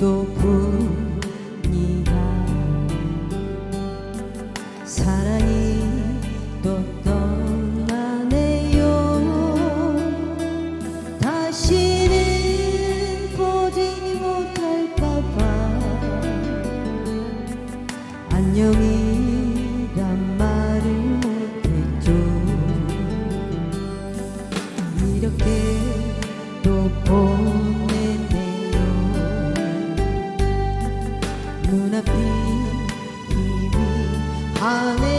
또뿐이야. 사랑이 또 떠나네요. 다시는 보지 못할까봐. 안녕히 눈앞이 이미 하네요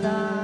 감사합니다.